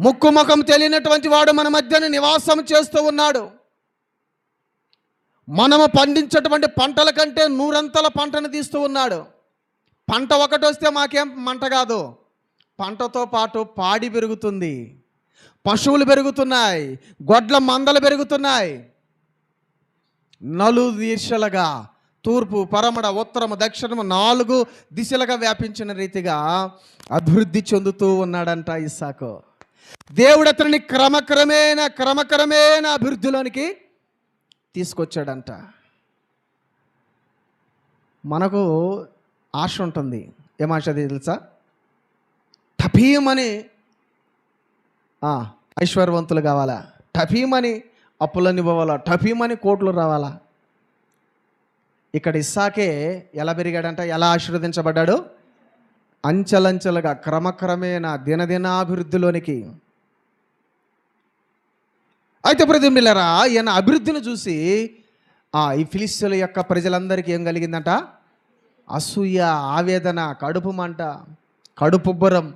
ముక్కు ముఖం తెలియనటువంటి వాడు మన మధ్యన నివాసం చేస్తూ ఉన్నాడు. మనము పండించేటువంటి పంటల కంటే నూరంతల పంటను తీస్తూ ఉన్నాడు. పంట ఒకటి వస్తే మాకేం మంట కాదు. పంటతో పాటు పాడి పెరుగుతుంది. పశువులు పెరుగుతున్నాయి. గొడ్ల మందలు పెరుగుతున్నాయి. నలు దిశలుగా తూర్పు పరమడ ఉత్తరము దక్షిణము నాలుగు దిశలుగా వ్యాపించిన రీతిగా అభివృద్ధి చెందుతూ ఉన్నాడంట ఇస్సాకు. దేవుడు అతనిని క్రమక్రమేణ క్రమక్రమేణ అభివృద్ధిలోనికి తీసుకొచ్చాడంట. మనకు ఆశ ఉంటుంది. ఏం అది తెలుసా? టఫీమని ఆ, ఐశ్వర్యవంతులు కావాలా? టఫీమని అప్పులన్నీ పోవాలా టఫీమని కోట్లు రావాలా? ఇక్కడ ఇస్సాకే ఎలా పెరిగాడంట? ఎలా ఆశీర్వదించబడ్డాడు? అంచెలంచెలుగా క్రమక్రమేణ దినదినాభివృద్ధిలోనికి. అయితే ప్రతిమిలరా ఈయన అభివృద్ధిని చూసి ఆ ఈ ఫిలిస్తీన్ల యొక్క ప్రజలందరికీ ఏం కలిగిందంట? అసూయ ఆవేదన కడుపు మంట కడుపుబ్బరం